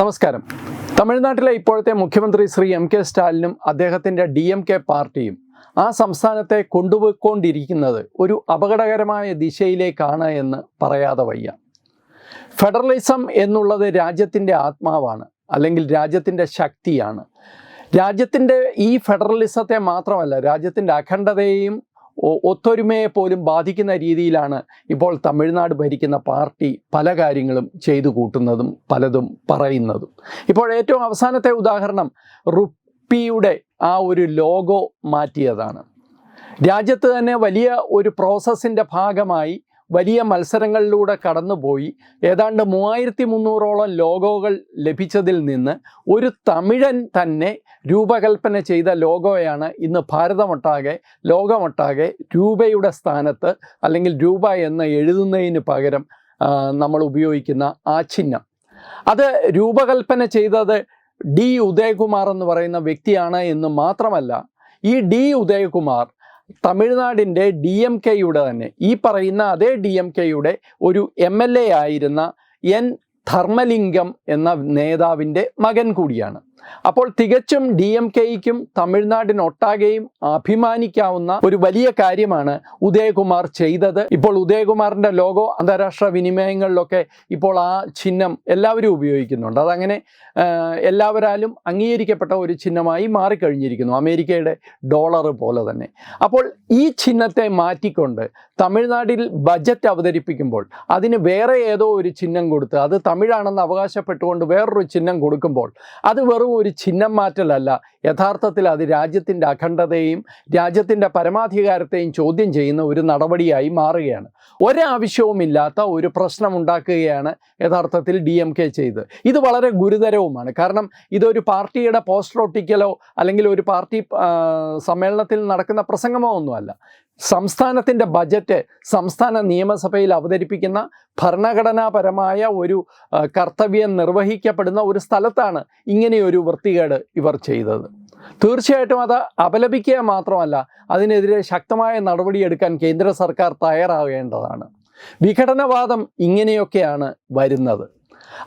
നമസ്കാരം. തമിഴ്നാട്ടിലെ ഇപ്പോഴത്തെ മുഖ്യമന്ത്രി ശ്രീ എം കെ സ്റ്റാലിനും അദ്ദേഹത്തിന്റെ ഡി എം കെ പാർട്ടിയും ആ സംസ്ഥാനത്തെ കൊണ്ടുപോയിക്കൊണ്ടിരിക്കുന്നത് ഒരു അപകടകരമായ ദിശയിലേക്കാണ് എന്ന് പറയാതെ വയ്യ. ഫെഡറലിസം എന്നുള്ളത് രാജ്യത്തിന്റെ ആത്മാവാണ് അല്ലെങ്കിൽ രാജ്യത്തിന്റെ ശക്തിയാണ്. രാജ്യത്തിന്റെ ഈ ഫെഡറലിസത്തെ മാത്രമല്ല രാജ്യത്തിന്റെ അഖണ്ഡതയെയും ഒത്തൊരുമയെ പോലും ബാധിക്കുന്ന രീതിയിലാണ് ഇപ്പോൾ തമിഴ്നാട് ഭരിക്കുന്ന പാർട്ടി പല കാര്യങ്ങളും ചെയ്തു കൂട്ടുന്നതും പലതും പറയുന്നതും. ഇപ്പോൾ ഏറ്റവും അവസാനത്തെ ഉദാഹരണം റുപ്പിയുടെ ആ ഒരു ലോഗോ മാറ്റിയതാണ്. രാജ്യത്ത് തന്നെ വലിയ ഒരു പ്രോസസ്സിന്റെ ഭാഗമായി വലിയ മത്സരങ്ങളിലൂടെ കടന്നുപോയി. ഏതാണ്ട് മൂവായിരത്തി മുന്നൂറോളം ലോഗോകൾ ലഭിച്ചതിൽ നിന്ന് ഒരു തമിഴൻ തന്നെ രൂപകൽപ്പന ചെയ്ത ലോഗോയാണ് ഇന്ന് ഭാരതമൊട്ടാകെ ലോകമൊട്ടാകെ രൂപയുടെ സ്ഥാനത്ത് അല്ലെങ്കിൽ രൂപ എന്ന് എഴുതുന്നതിന് പകരം നമ്മൾ ഉപയോഗിക്കുന്ന ആ ചിഹ്നം. അത് രൂപകൽപ്പന ചെയ്തത് ഡി. ഉദയകുമാർ എന്ന് പറയുന്ന വ്യക്തിയാണ് എന്ന് മാത്രമല്ല ഈ ഡി. ഉദയകുമാർ തമിഴ്നാടിന്റെ ഡി എം കെയുടെ തന്നെ. ഈ പറയുന്ന അതേ ഡി എം കെയുടെ ഒരു എം എൽ എ ആയിരുന്ന എൻ ധർമ്മലിംഗം എന്ന നേതാവിന്റെ മകൻ കൂടിയാണ്. അപ്പോൾ തികച്ചും ഡി എം കെയ്ക്കും തമിഴ്നാടിനൊട്ടാകെയും അഭിമാനിക്കാവുന്ന ഒരു വലിയ കാര്യമാണ് ഉദയകുമാർ ചെയ്തത്. ഇപ്പോൾ ഉദയകുമാറിന്റെ ലോഗോ അന്താരാഷ്ട്ര വിനിമയങ്ങളിലൊക്കെ ഇപ്പോൾ ആ ചിഹ്നം എല്ലാവരും ഉപയോഗിക്കുന്നുണ്ട്. അതങ്ങനെ എല്ലാവരാലും അംഗീകരിക്കപ്പെട്ട ഒരു ചിഹ്നമായി മാറിക്കഴിഞ്ഞിരിക്കുന്നു അമേരിക്കയുടെ ഡോളർ പോലെ തന്നെ. അപ്പോൾ ഈ ചിഹ്നത്തെ മാറ്റിക്കൊണ്ട് തമിഴ്നാട്ടിൽ ബജറ്റ് അവതരിപ്പിക്കുമ്പോൾ അതിന് വേറെ ഏതോ ഒരു ചിഹ്നം കൊടുത്ത് അത് തമിഴാണെന്ന് അവകാശപ്പെട്ടുകൊണ്ട് വേറൊരു ചിഹ്നം കൊടുക്കുമ്പോൾ അത് വെറും ഒരു ചിഹ്നം മാറ്റലല്ല. യഥാർത്ഥത്തിൽ അത് രാജ്യത്തിന്റെ അഖണ്ഡതയും രാജ്യത്തിന്റെ പരമാധികാരത്തെയും ചോദ്യം ചെയ്യുന്ന ഒരു നടപടിയായി മാറുകയാണ്. ഒരാവശ്യവുമില്ലാത്ത ഒരു പ്രശ്നം ഉണ്ടാക്കുകയാണ് യഥാർത്ഥത്തിൽ ഡി എം കെ ചെയ്ത് ഇത് വളരെ ഗുരുതരവുമാണ്. കാരണം ഇതൊരു പാർട്ടിയുടെ പോസ്റ്റർ ഒട്ടിക്കലോ അല്ലെങ്കിൽ ഒരു പാർട്ടി സമ്മേളനത്തിൽ നടക്കുന്ന പ്രസംഗമോ ഒന്നുമല്ല. സംസ്ഥാനത്തിന്റെ ബജറ്റ് സംസ്ഥാന നിയമസഭയിൽ അവതരിപ്പിക്കുന്ന ഭരണഘടനാപരമായ ഒരു കർത്തവ്യം നിർവഹിക്കപ്പെടുന്ന ഒരു സ്ഥലത്താണ് ഇങ്ങനെയൊരു വൃത്തികേട് ഇവർ ചെയ്തത്. തീർച്ചയായിട്ടും അത് അപലപിക്കുക മാത്രമല്ല അതിനെതിരെ ശക്തമായ നടപടിയെടുക്കാൻ കേന്ദ്ര സർക്കാർ തയ്യാറാകേണ്ടതാണ്. വിഘടനവാദം ഇങ്ങനെയൊക്കെയാണ് വരുന്നത്.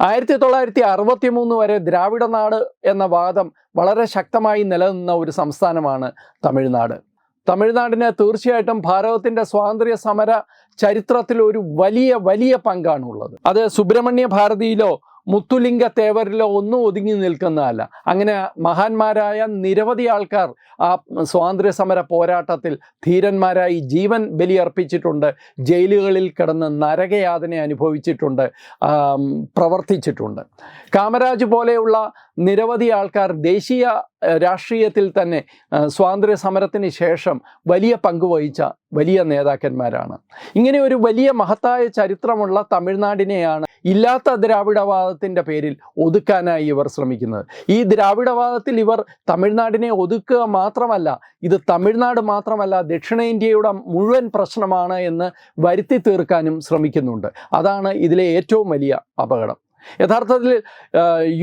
ആയിരത്തി തൊള്ളായിരത്തി അറുപത്തി മൂന്ന് വരെ ദ്രാവിഡ നാട് എന്ന വാദം വളരെ ശക്തമായി നിലനിന്ന ഒരു സംസ്ഥാനമാണ് തമിഴ്നാട്. തമിഴ്നാടിന് തീർച്ചയായിട്ടും ഭാരതത്തിന്റെ സ്വാതന്ത്ര്യ സമര ചരിത്രത്തിൽ ഒരു വലിയ വലിയ പങ്കാണുള്ളത്. അത് സുബ്രഹ്മണ്യ ഭാരതിയിലോ മുത്തുലിംഗ തേവരിലോ ഒന്നും ഒതുങ്ങി നിൽക്കുന്നതല്ല അങ്ങനെ മഹാന്മാരായ നിരവധി ആൾക്കാർ ആ സ്വാതന്ത്ര്യ സമര പോരാട്ടത്തിൽ ധീരന്മാരായി ജീവൻ ബലിയർപ്പിച്ചിട്ടുണ്ട്. ജയിലുകളിൽ കിടന്ന് നരകയാതനെ അനുഭവിച്ചിട്ടുണ്ട്. പ്രവർത്തിച്ചിട്ടുണ്ട്. കാമരാജ് പോലെയുള്ള നിരവധി ആൾക്കാർ ദേശീയ രാഷ്ട്രീയത്തിൽ തന്നെ സ്വാതന്ത്ര്യ സമരത്തിന് ശേഷം വലിയ പങ്ക് വഹിച്ച വലിയ നേതാക്കന്മാരാണ്. ഇങ്ങനെ ഒരു വലിയ മഹത്തായ ചരിത്രമുള്ള തമിഴ്നാടിനെയാണ് ഇല്ലാത്ത ദ്രാവിഡവാദത്തിന്റെ പേരിൽ ഒതുക്കാനായി ഇവർ ശ്രമിക്കുന്നത്. ഈ ദ്രാവിഡവാദത്തിൽ ഇവർ തമിഴ്നാടിനെ ഒതുക്കുക മാത്രമല്ല ഇത് തമിഴ്നാട് മാത്രമല്ല ദക്ഷിണേന്ത്യയുടെ മുഴുവൻ പ്രശ്നമാണ് എന്ന് വരുത്തി തീർക്കാനും ശ്രമിക്കുന്നുണ്ട്. അതാണ് ഇതിലെ ഏറ്റവും വലിയ അപകടം. യഥാർത്ഥത്തിൽ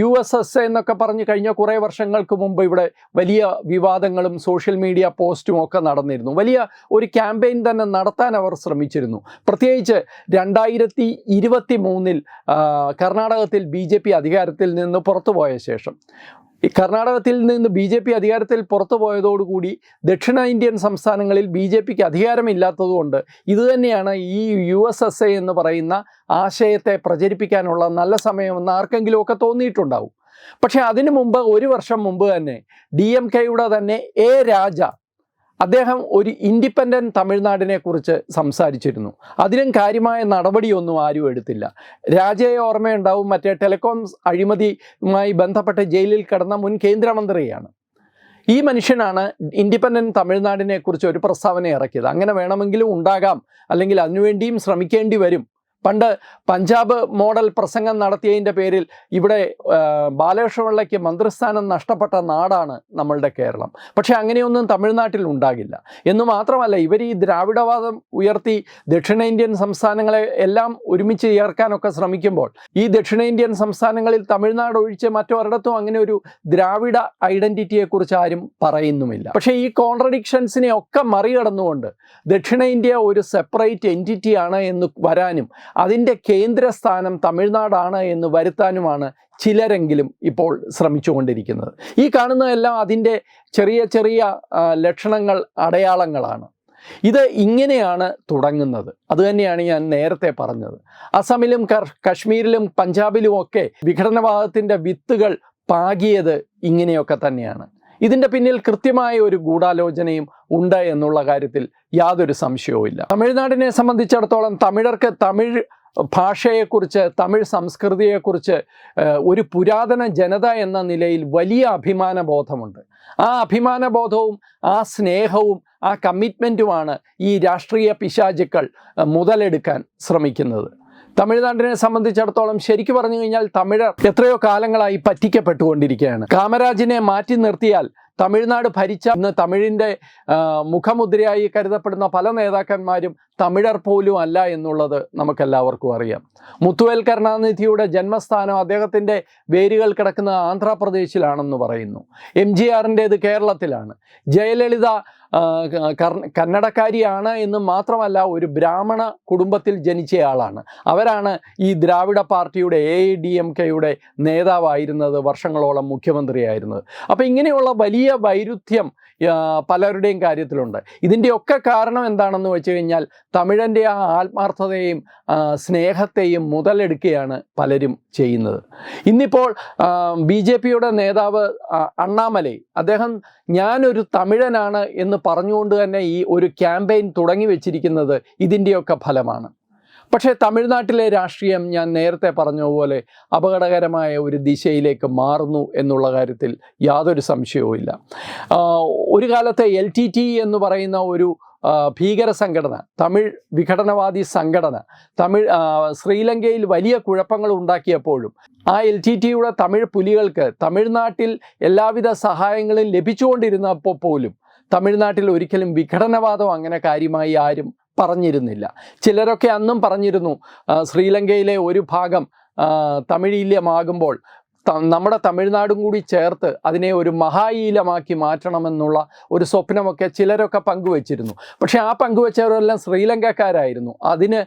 യു എസ് എസ് എന്നൊക്കെ പറഞ്ഞ് കഴിഞ്ഞ കുറേ വർഷങ്ങൾക്ക് മുമ്പ് ഇവിടെ വലിയ വിവാദങ്ങളും സോഷ്യൽ മീഡിയ പോസ്റ്റും ഒക്കെ നടന്നിരുന്നു. വലിയ ഒരു ക്യാമ്പയിൻ തന്നെ നടത്താൻ അവർ ശ്രമിച്ചിരുന്നു. പ്രത്യേകിച്ച് രണ്ടായിരത്തി ഇരുപത്തി മൂന്നിൽ കർണാടകത്തിൽ ബി ജെ പി അധികാരത്തിൽ നിന്ന് പുറത്തുപോയ ശേഷം. ഈ കർണാടകത്തിൽ നിന്ന് ബി ജെ പി അധികാരത്തിൽ പുറത്തു പോയതോടുകൂടി ദക്ഷിണ ഇന്ത്യൻ സംസ്ഥാനങ്ങളിൽ ബി ജെ പിക്ക് അധികാരമില്ലാത്തതുകൊണ്ട് ഇതുതന്നെയാണ് ഈ യു എസ് എസ് എ എന്ന് പറയുന്ന ആശയത്തെ പ്രചരിപ്പിക്കാനുള്ള നല്ല സമയമെന്ന് ആർക്കെങ്കിലുമൊക്കെ തോന്നിയിട്ടുണ്ടാവും. പക്ഷേ അതിനു മുമ്പ് ഒരു വർഷം മുമ്പ് തന്നെ ഡി എം കെയുടെ തന്നെ എ രാജ അദ്ദേഹം ഒരു ഇൻഡിപെൻഡന്റ് തമിഴ്നാടിനെ കുറിച്ച് സംസാരിച്ചിരുന്നു. അതിനും കാര്യമായ നടപടിയൊന്നും ആരും എടുത്തില്ല. രാജയെ ഓർമ്മയുണ്ടാവും. മറ്റേ ടെലികോം അഴിമതിയുമായി ബന്ധപ്പെട്ട് ജയിലിൽ കിടന്ന മുൻ കേന്ദ്രമന്ത്രിയാണ്. ഈ മനുഷ്യനാണ് ഇൻഡിപെൻഡന്റ് തമിഴ്നാടിനെ കുറിച്ച് ഒരു പ്രസ്താവന ഇറക്കിയത്. അങ്ങനെ വേണമെങ്കിലും ഉണ്ടാകാം. അല്ലെങ്കിൽ അതിനുവേണ്ടിയും ശ്രമിക്കേണ്ടി വരും. പണ്ട് പഞ്ചാബ് മോഡൽ പ്രസംഗം നടത്തിയതിന്റെ പേരിൽ ഇവിടെ ബാലകൃഷ്ണപിള്ളയ്ക്ക് മന്ത്രിസ്ഥാനം നഷ്ടപ്പെട്ട നാടാണ് നമ്മളുടെ കേരളം. പക്ഷേ അങ്ങനെയൊന്നും തമിഴ്നാട്ടിൽ ഉണ്ടാകില്ല. എന്ന് മാത്രമല്ല ഇവർ ഈ ദ്രാവിഡവാദം ഉയർത്തി ദക്ഷിണേന്ത്യൻ സംസ്ഥാനങ്ങളെ എല്ലാം ഒരുമിച്ച് ചേർക്കാനൊക്കെ ശ്രമിക്കുമ്പോൾ ഈ ദക്ഷിണേന്ത്യൻ സംസ്ഥാനങ്ങളിൽ തമിഴ്നാട് ഒഴിച്ച് മറ്റൊരിടത്തും അങ്ങനെ ഒരു ദ്രാവിഡ ഐഡന്റിറ്റിയെക്കുറിച്ച് ആരും പറയുന്നുമില്ല. പക്ഷേ ഈ കോൺട്രഡിക്ഷൻസിനെ ഒക്കെ മറികടന്നുകൊണ്ട് ദക്ഷിണേന്ത്യ ഒരു സെപ്പറേറ്റ് എന്റിറ്റിയാണ് എന്ന് വരാനും അതിന്റെ കേന്ദ്രസ്ഥാനം തമിഴ്നാടാണ് എന്ന് വരുത്താനുമാണ് ചിലരെങ്കിലും ഇപ്പോൾ ശ്രമിച്ചുകൊണ്ടിരിക്കുന്നത്. ഈ കാണുന്നതെല്ലാം അതിന്റെ ചെറിയ ചെറിയ ലക്ഷണങ്ങൾ അടയാളങ്ങളാണ്. ഇത് ഇങ്ങനെയാണ് തുടങ്ങുന്നത്. അതുതന്നെയാണ് ഞാൻ നേരത്തെ പറഞ്ഞത്. അസമിലും കശ്മീരിലും പഞ്ചാബിലും ഒക്കെ വിഘടനവാദത്തിന്റെ വിത്തുകൾ പാകിയത് ഇങ്ങനെയൊക്കെ തന്നെയാണ്. ഇതിന്റെ പിന്നിൽ കൃത്യമായ ഒരു ഗൂഢാലോചനയും ഉണ്ട് എന്നുള്ള കാര്യത്തിൽ യാതൊരു സംശയവുമില്ല തമിഴ്നാടിനെ സംബന്ധിച്ചിടത്തോളം തമിഴർക്ക് തമിഴ് ഭാഷയെക്കുറിച്ച് തമിഴ് സംസ്കൃതിയെക്കുറിച്ച് ഒരു പുരാതന ജനത എന്ന നിലയിൽ വലിയ അഭിമാന ബോധമുണ്ട് ആ അഭിമാന ബോധവും ആ സ്നേഹവും ആ കമ്മിറ്റ്മെന്റുമാണ് ഈ രാഷ്ട്രീയ പിശാചുക്കൾ മുതലെടുക്കാൻ ശ്രമിക്കുന്നത്. തമിഴ്നാടിനെ സംബന്ധിച്ചിടത്തോളം ശരിക്കു പറഞ്ഞു കഴിഞ്ഞാൽ തമിഴർ എത്രയോ കാലങ്ങളായി പറ്റിക്കപ്പെട്ടുകൊണ്ടിരിക്കുകയാണ്. കാമരാജിനെ മാറ്റി നിർത്തിയാൽ തമിഴ്നാട് ഭരിച്ച ഇന്ന് തമിഴിന്റെ മുഖമുദ്രയായി കരുതപ്പെടുന്ന പല നേതാക്കന്മാരും തമിഴർ പോലും അല്ല എന്നുള്ളത് നമുക്കെല്ലാവർക്കും അറിയാം. മുത്തുവേൽ കരുണാനിധിയുടെ ജന്മസ്ഥാനം അദ്ദേഹത്തിന്റെ വേരുകൾ കിടക്കുന്ന ആന്ധ്രാപ്രദേശിലാണെന്ന് പറയുന്നു. എം ജി കേരളത്തിലാണ്. ജയലളിത കന്നഡക്കാരിയാണ് എന്ന് മാത്രമല്ല ഒരു ബ്രാഹ്മണ കുടുംബത്തിൽ ജനിച്ചയാളാണ് അവരാണ് ഈ ദ്രാവിഡ പാർട്ടിയുടെ എ ഡി എം കെയുടെ നേതാവായിരുന്നത് വർഷങ്ങളോളം മുഖ്യമന്ത്രിയായിരുന്നത്. അപ്പോൾ ഇങ്ങനെയുള്ള വലിയ വൈരുദ്ധ്യം പലരുടെയും കാര്യത്തിലുണ്ട്. ഇതിന്റെയൊക്കെ കാരണം എന്താണെന്ന് വെച്ച് കഴിഞ്ഞാൽ തമിഴന്റെ ആ ആത്മാർത്ഥതയും സ്നേഹത്തെയും മുതലെടുക്കുകയാണ് പലരും ചെയ്യുന്നത്. ഇന്നിപ്പോൾ ബി ജെ പിയുടെ നേതാവ് അണ്ണാമലൈ അദ്ദേഹം ഞാനൊരു തമിഴനാണ് എന്ന് പറഞ്ഞുകൊണ്ട് തന്നെ ഈ ഒരു ക്യാമ്പയിൻ തുടങ്ങി വെച്ചിരിക്കുന്നത് ഇതിന്റെയൊക്കെ ഫലമാണ്. പക്ഷേ തമിഴ്നാട്ടിലെ രാഷ്ട്രീയം ഞാൻ നേരത്തെ പറഞ്ഞ പോലെ അപകടകരമായ ഒരു ദിശയിലേക്ക് മാറുന്നു എന്നുള്ള കാര്യത്തിൽ യാതൊരു സംശയവുമില്ല ഇല്ല. ഒരു കാലത്തെ എൽ ടി ടി എന്ന് പറയുന്ന ഒരു ഭീകര സംഘടന തമിഴ് വിഘടനവാദി സംഘടന തമിഴ് ശ്രീലങ്കയിൽ വലിയ കുഴപ്പങ്ങൾ ഉണ്ടാക്കിയപ്പോഴും ആ എൽ ടി ടിയുടെ തമിഴ് പുലികൾക്ക് തമിഴ്നാട്ടിൽ എല്ലാവിധ സഹായങ്ങളും ലഭിച്ചുകൊണ്ടിരുന്നപ്പോൾ പോലും തമിഴ്നാട്ടിൽ ഒരിക്കലും വിഘടനവാദം അങ്ങനെ കാര്യമായി ആരും പറഞ്ഞിരുന്നില്ല. ചിലരൊക്കെ അന്നും പറഞ്ഞിരുന്നു ശ്രീലങ്കയിലെ ഒരു ഭാഗം തമിഴീല്യമാകുമ്പോൾ നമ്മുടെ തമിഴ്നാടും കൂടി ചേർത്ത് അതിനെ ഒരു മഹായീലമാക്കി മാറ്റണമെന്നുള്ള ഒരു സ്വപ്നമൊക്കെ ചിലരൊക്കെ പങ്കുവച്ചിരുന്നു. പക്ഷേ ആ പങ്കുവച്ചവരെല്ലാം ശ്രീലങ്കക്കാരായിരുന്നു. അതിന്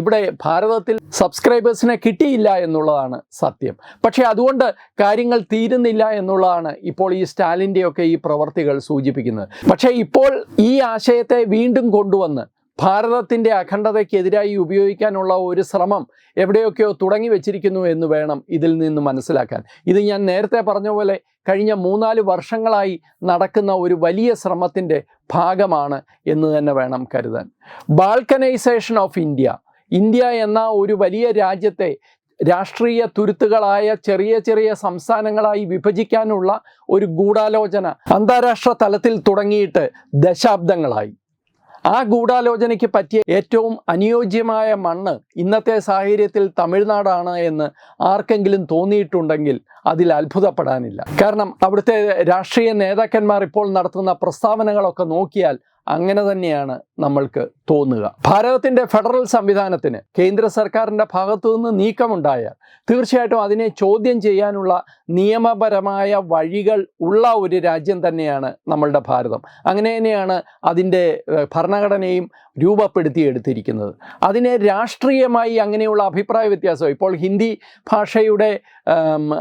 ഇവിടെ ഭാരതത്തിൽ സബ്സ്ക്രൈബേഴ്സിനെ കിട്ടിയില്ല എന്നുള്ളതാണ് സത്യം. പക്ഷേ അതുകൊണ്ട് കാര്യങ്ങൾ തീരുന്നില്ല എന്നുള്ളതാണ് ഇപ്പോൾ ഈ സ്റ്റാലിന്റെയൊക്കെ ഈ പ്രവർത്തികൾ സൂചിപ്പിക്കുന്നത്. പക്ഷേ ഇപ്പോൾ ഈ ആശയത്തെ വീണ്ടും കൊണ്ടുവന്ന് ഭാരതത്തിന്റെ അഖണ്ഡതയ്ക്കെതിരായി ഉപയോഗിക്കാനുള്ള ഒരു ശ്രമം എവിടെയൊക്കെയോ തുടങ്ങി വെച്ചിരിക്കുന്നു എന്ന് വേണം ഇതിൽ നിന്ന് മനസ്സിലാക്കാൻ. ഇത് ഞാൻ നേരത്തെ പറഞ്ഞ പോലെ കഴിഞ്ഞ മൂന്നാൽ വർഷങ്ങളായി നടക്കുന്ന ഒരു വലിയ ശ്രമത്തിന്റെ ഭാഗമാണ് എന്ന് തന്നെ വേണം കരുതാൻ. ബാൾക്കനൈസേഷൻ ഓഫ് ഇന്ത്യ ഇന്ത്യ എന്ന ഒരു വലിയ രാജ്യത്തെ രാഷ്ട്രീയ തുരുത്തുകളായ ചെറിയ ചെറിയ സംസ്ഥാനങ്ങളായി വിഭജിക്കാനുള്ള ഒരു ഗൂഢാലോചന അന്താരാഷ്ട്ര തലത്തിൽ തുടങ്ങിയിട്ട് ദശാബ്ദങ്ങളായി. ആ ഗൂഢാലോചനയ്ക്ക് പറ്റിയ ഏറ്റവും അനുയോജ്യമായ മണ്ണ് ഇന്നത്തെ സാഹചര്യത്തിൽ തമിഴ്നാടാണ് എന്ന് ആർക്കെങ്കിലും തോന്നിയിട്ടുണ്ടെങ്കിൽ അതിൽ അത്ഭുതപ്പെടാനില്ല. കാരണം അവിടുത്തെ രാഷ്ട്രീയ നേതാക്കന്മാർ ഇപ്പോൾ നടത്തുന്ന പ്രസ്താവനകളൊക്കെ നോക്കിയാൽ അങ്ങനെ തന്നെയാണ് നമ്മൾക്ക് തോന്നുക. ഭാരതത്തിന്റെ ഫെഡറൽ സംവിധാനത്തിന് കേന്ദ്ര സർക്കാരിന്റെ ഭാഗത്തു നിന്ന് നീക്കമുണ്ടായാൽ തീർച്ചയായിട്ടും അതിനെ ചോദ്യം ചെയ്യാനുള്ള നിയമപരമായ വഴികൾ ഉള്ള ഒരു രാജ്യം തന്നെയാണ് നമ്മളുടെ ഭാരതം. അങ്ങനെ തന്നെയാണ് അതിന്റെ ഭരണഘടനയും രൂപപ്പെടുത്തിയെടുത്തിരിക്കുന്നത്. അതിനെ രാഷ്ട്രീയമായി അങ്ങനെയുള്ള അഭിപ്രായ വ്യത്യാസം ഇപ്പോൾ ഹിന്ദി ഭാഷയുടെ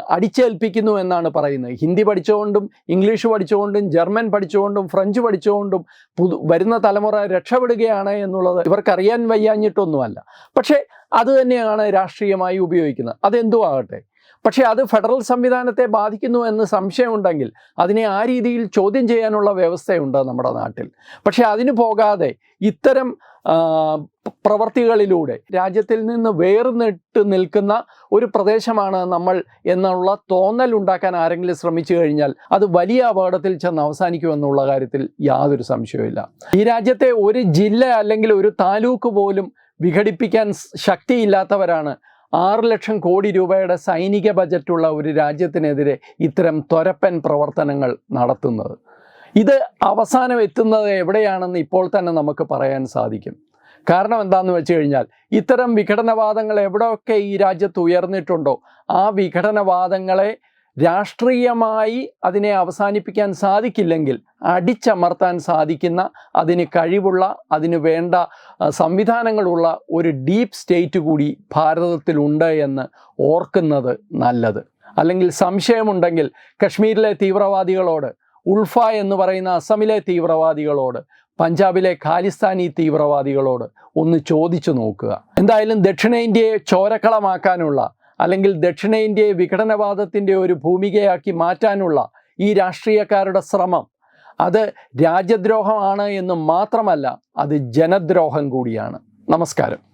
അടിച്ചേൽപ്പിക്കുന്നു എന്നാണ് പറയുന്നത്. ഹിന്ദി പഠിച്ചുകൊണ്ടും ഇംഗ്ലീഷ് പഠിച്ചുകൊണ്ടും ജർമ്മൻ പഠിച്ചുകൊണ്ടും ഫ്രഞ്ച് പഠിച്ചുകൊണ്ടും പുതു വരുന്ന തലമുറ രക്ഷപ്പെടുകയാണ് എന്നുള്ളത് ഇവർക്കറിയാൻ വയ്യാഞ്ഞിട്ടൊന്നുമല്ല. പക്ഷേ അത് തന്നെയാണ് രാഷ്ട്രീയമായി ഉപയോഗിക്കുന്നത്. അതെന്തു ആകട്ടെ പക്ഷേ അത് ഫെഡറൽ സംവിധാനത്തെ ബാധിക്കുന്നു എന്ന് സംശയമുണ്ടെങ്കിൽ അതിനെ ആ രീതിയിൽ ചോദ്യം ചെയ്യാനുള്ള വ്യവസ്ഥയുണ്ട് നമ്മുടെ നാട്ടിൽ. പക്ഷേ അതിന് പോകാതെ ഇത്തരം പ്രവർത്തികളിലൂടെ രാജ്യത്തിൽ നിന്ന് വേർന്നിട്ട് നിൽക്കുന്ന ഒരു പ്രദേശമാണ് നമ്മൾ എന്നുള്ള തോന്നൽ ഉണ്ടാക്കാൻ ആരെങ്കിലും ശ്രമിച്ചു കഴിഞ്ഞാൽ അത് വലിയ അപകടത്തിൽ ചെന്ന് അവസാനിക്കുമെന്നുള്ള കാര്യത്തിൽ യാതൊരു സംശയവുമില്ല. ഈ രാജ്യത്തെ ഒരു ജില്ല അല്ലെങ്കിൽ ഒരു താലൂക്ക് പോലും വിഘടിപ്പിക്കാൻ ശക്തിയില്ലാത്തവരാണ് ആറ് ലക്ഷം കോടി രൂപയുടെ സൈനിക ബജറ്റുള്ള ഒരു രാജ്യത്തിനെതിരെ ഇത്തരം ത്വരപ്പൻ പ്രവർത്തനങ്ങൾ നടത്തുന്നത്. ഇത് അവസാനം എത്തുന്നത് എവിടെയാണെന്ന് ഇപ്പോൾ തന്നെ നമുക്ക് പറയാൻ സാധിക്കും. കാരണം എന്താണെന്ന് വെച്ച് കഴിഞ്ഞാൽ ഇത്തരം വിഘടനവാദങ്ങൾ എവിടെയൊക്കെ ഈ രാജ്യത്ത് ഉയർന്നിട്ടുണ്ടോ ആ വിഘടനവാദങ്ങളെ രാഷ്ട്രീയമായി അതിനെ അവസാനിപ്പിക്കാൻ സാധിക്കില്ലെങ്കിൽ അടിച്ചമർത്താൻ സാധിക്കുന്ന അതിന് കഴിവുള്ള അതിന് വേണ്ട സംവിധാനങ്ങളുള്ള ഒരു ഡീപ്പ് സ്റ്റേറ്റ് കൂടി ഭാരതത്തിലുണ്ട് എന്ന് ഓർക്കുന്നത് നല്ലത്. അല്ലെങ്കിൽ സംശയമുണ്ടെങ്കിൽ കശ്മീരിലെ തീവ്രവാദികളോട് ഉൾഫ എന്ന് പറയുന്ന അസമിലെ തീവ്രവാദികളോട് പഞ്ചാബിലെ ഖാലിസ്ഥാനി തീവ്രവാദികളോട് ഒന്ന് ചോദിച്ചു നോക്കുക. എന്തായാലും ദക്ഷിണേന്ത്യയെ ചോരക്കളമാക്കാനുള്ള അല്ലെങ്കിൽ ദക്ഷിണേന്ത്യയെ വിഘടനവാദത്തിന്റെ ഒരു ഭൂമികയാക്കി മാറ്റാനുള്ള ഈ രാഷ്ട്രീയക്കാരുടെ ശ്രമം അത് രാജ്യദ്രോഹമാണ് എന്ന് മാത്രമല്ല അത് ജനദ്രോഹം കൂടിയാണ്. നമസ്കാരം.